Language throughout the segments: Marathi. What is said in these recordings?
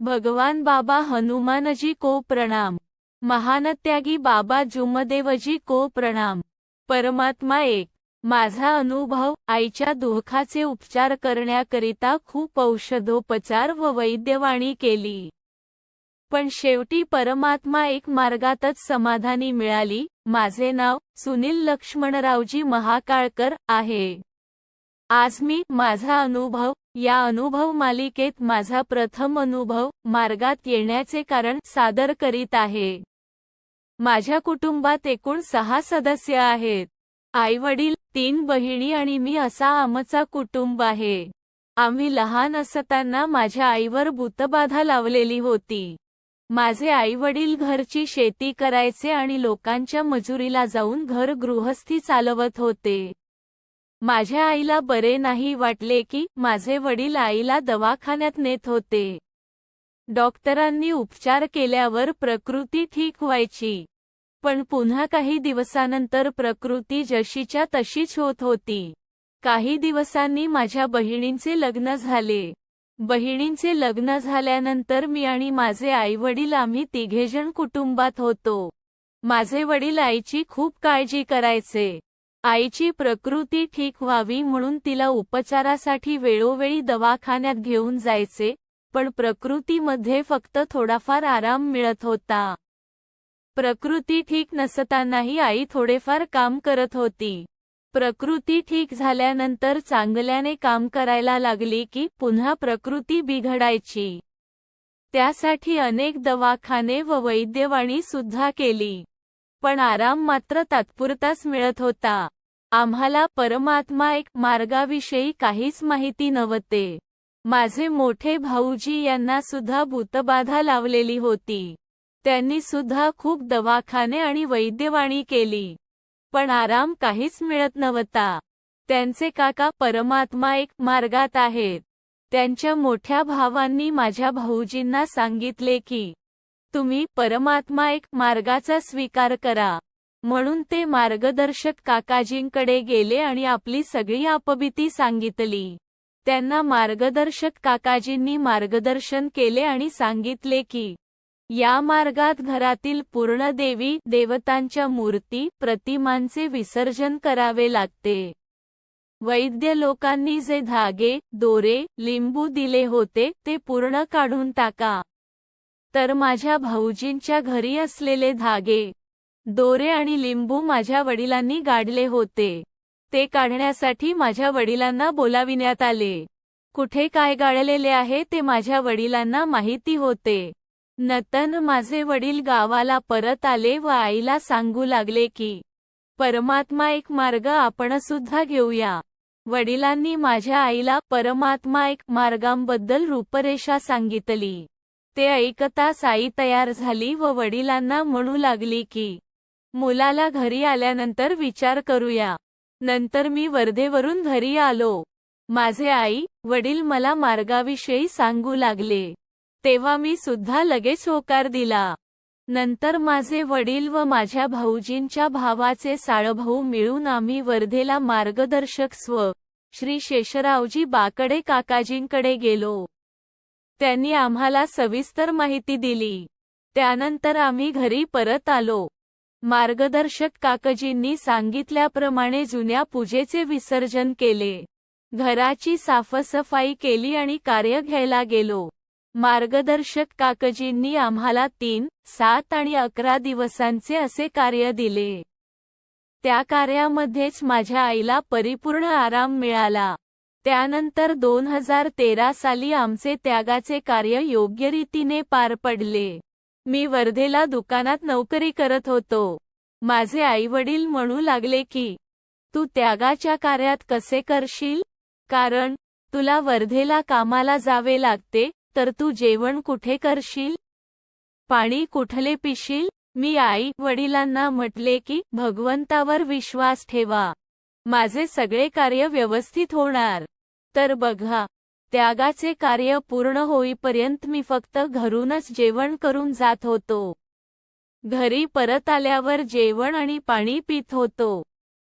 भगवान बाबा हनुमानजी को प्रणाम. महानत्यागी बाबा जुमदेवजी को प्रणाम. परमात्मा एक. माझा अनुभव आईच्या दुःखाचे उपचार करण्याकरिता खूप औषधोपचार व वैद्यवाणी केली. पण शेवटी परमात्मा एक मार्गातच समाधानी मिळाली. माझे नाव सुनील लक्ष्मणरावजी महाकाळकर आहे. आज मी माझा अनुभव या अनुभव मालिकेत माझा प्रथम अनुभव मार्गात येण्याचे कारण सादर करीत आहे. माझ्या कुटुंबात एकूण सहा सदस्य आहेत. आईवडील तीन बहिणी आणि मी असा आमचा कुटुंब आहे. आम्ही लहान असताना माझ्या आईवर भूतबाधा लावलेली होती. माझे आईवडील घरची शेती करायचे आणि लोकांच्या मजुरीला जाऊन घर गृहस्थी चालवत होते. माझ्या आईला बरे नाही वाटले की माझे वडील आईला दवाखान्यात नेत होते. डॉक्टरांनी उपचार केल्यावर प्रकृती ठीक व्हायची. पण पुन्हा काही दिवसानंतर प्रकृती जशीच्या तशीच होत होती. काही दिवसांनी माझ्या बहिणींचे लग्न झाले. बहिणींचे लग्न झाल्यानंतर मी आणि माझे आईवडील आम्ही तिघेजण कुटुंबात होतो. माझे वडील आईची खूप काळजी करायचे. आईची प्रकृती ठीक व्हावी म्हणून तिला उपचारासाठी वेळोवेळी दवाखान्यात घेऊन जायचे पण प्रकृतीमध्ये फक्त थोडाफार आराम मिळत होता. प्रकृती ठीक नसतानाही आई थोडेफार काम करत होती. प्रकृती ठीक झाल्यानंतर चांगल्याने काम करायला लागली की पुन्हा प्रकृती बिघडायची. त्यासाठी अनेक दवाखाने व वैद्यवाणी सुद्धा केली. पण आराम मात्र तात्पुरताच मिळत होता. आम्हाला परमात्मा एक मार्गाविषयी काहीच माहिती नव्हते. माझे मोठे भाऊजी यांना सुद्धा भूतबाधा लावलेली होती. त्यांनी सुद्धा खूप दवाखाने आणि वैद्यवाणी केली. पण आराम काहीच मिळत नव्हता. त्यांचे काका परमात्मा एक मार्गात आहेत. त्यांच्या मोठ्या भावांनी माझ्या भाऊजींना सांगितले की तुम्ही परमात्मा एक मार्गाचा स्वीकार करा. म्हणून ते मार्गदर्शक काकाजींकडे गेले आणि आपली सगळी अपबिती सांगितली. त्यांना मार्गदर्शक काकाजींनी मार्गदर्शन केले आणि सांगितले की या मार्गात घरातील पूर्ण देवी देवतांच्या मूर्ती प्रतिमांचे विसर्जन करावे लागते. वैद्य लोकांनी जे धागे दोरे लिंबू दिले होते ते पूर्ण काढून टाका. तर माझ्या भाऊजींच्या घरी असलेले धागे दोरे आणि लिंबू माझ्या वडिलांनी गाडले होते. ते काढण्यासाठी माझ्या वडिलांना बोलाविण्यात आले. कुठे काय गाळलेले आहे ते माझ्या वडिलांना माहिती होते. नतन माझे वडील गावाला परत आले व आईला सांगू लागले की परमात्मा एक मार्ग आपण सुद्धा घेऊया. वडिलांनी माझ्या आईला परमात्मा एक मार्गांबद्दल रूपरेषा सांगितली. ते ऐकताच आई तयार झाली व वडिलांना म्हणू लागली की मुलाला घरी आल्यानंतर विचार करूया. नंतर मी वर्धेवरून घरी आलो. माझे आई वडील मला मार्गाविषयी सांगू लागले. तेव्हा मी सुद्धा लगेच होकार दिला. नंतर माझे वडील व माझ्या भाऊजींच्या भावाचे साळभाऊ मिळून आम्ही वर्धेला मार्गदर्शक स्व. श्री शेषरावजी बाकडे काकाजींकडे गेलो. त्यांनी आम्हाला सविस्तर माहिती दिली. त्यानंतर आम्ही घरी परत आलो. मार्गदर्शक काकजींनी सांगितल्याप्रमाणे जुन्या पूजेचे विसर्जन केले. घराची साफसफाई केली आणि कार्य घ्यायला गेलो. मार्गदर्शक काकजींनी आम्हाला तीन सात आणि अकरा दिवसांचे असे कार्य दिले. त्या कार्यामध्येच माझ्या आईला परिपूर्ण आराम मिळाला. त्यानंतर दोन हजार तेरा साली आमचे त्यागाचे कार्य योग्य रीतीने पार पडले. मी वर्धेला दुकानात नोकरी करत होतो. माझे आईवडील म्हणू लागले की तू त्यागाच्या कार्यात कसे करशील? कारण तुला वर्धेला कामाला जावे लागते तर तू जेवण कुठे करशील? पाणी कुठले पिशील? मी आई वडिलांना म्हटले की भगवंतावर विश्वास ठेवा. माझे सगळे कार्य व्यवस्थित होणार. तर बघा त्यागाचे कार्य पूर्ण होईपर्यंत मी फक्त घरूनच जेवण करून जात होतो. घरी परत आल्यावर जेवण आणि पाणी पित होतो.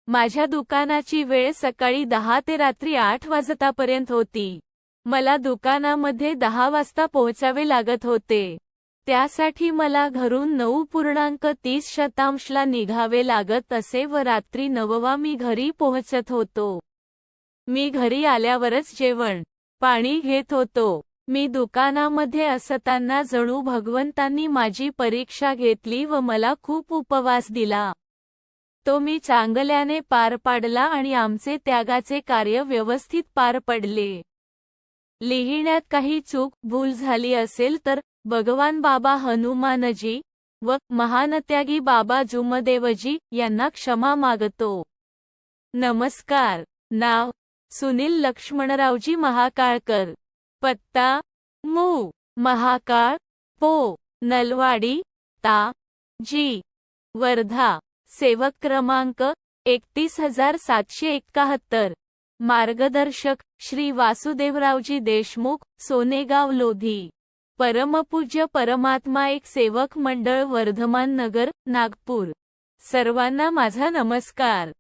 माझ्या दुकानाची वेळ सकाळी दहा ते रात्री आठ वाजतापर्यंत होती. मला दुकानामध्ये दहा वाजता पोहोचावे लागत होते. त्यासाठी मला घरून नऊ पूर्णांक तीस शतांशला निघावे लागत असे व रात्री नववा मी घरी पोहोचत होतो. मी घरी आल्यावरच जेवण पाणी घेत होतो. मी दुकानामध्ये असताना जणू भगवंतांनी माझी परीक्षा घेतली व मला खूप उपवास दिला. तो मी चांगल्याने पार पाडला आणि आमचे त्यागाचे कार्य व्यवस्थित पार पडले. लिहिण्यात काही चूक भूल झाली असेल तर भगवान बाबा हनुमानजी व महानत्यागी बाबा जुमदेवजी यांना क्षमा मागतो. नमस्कार. नाव सुनील लक्ष्मणरावजी महाकाळकर. पत्ता मू. महाकाळ पो. नलवाडी ता. जी. वर्धा. सेवक क्रमांक एकतीस हजार सातशे एकाहत्तर. मार्गदर्शक श्री वासुदेवरावजी देशमुख सोनेगाव लोधी. परमपूज्य परमात्मा एक सेवक मंडळ वर्धमान नगर नागपूर. सर्वांना माझा नमस्कार.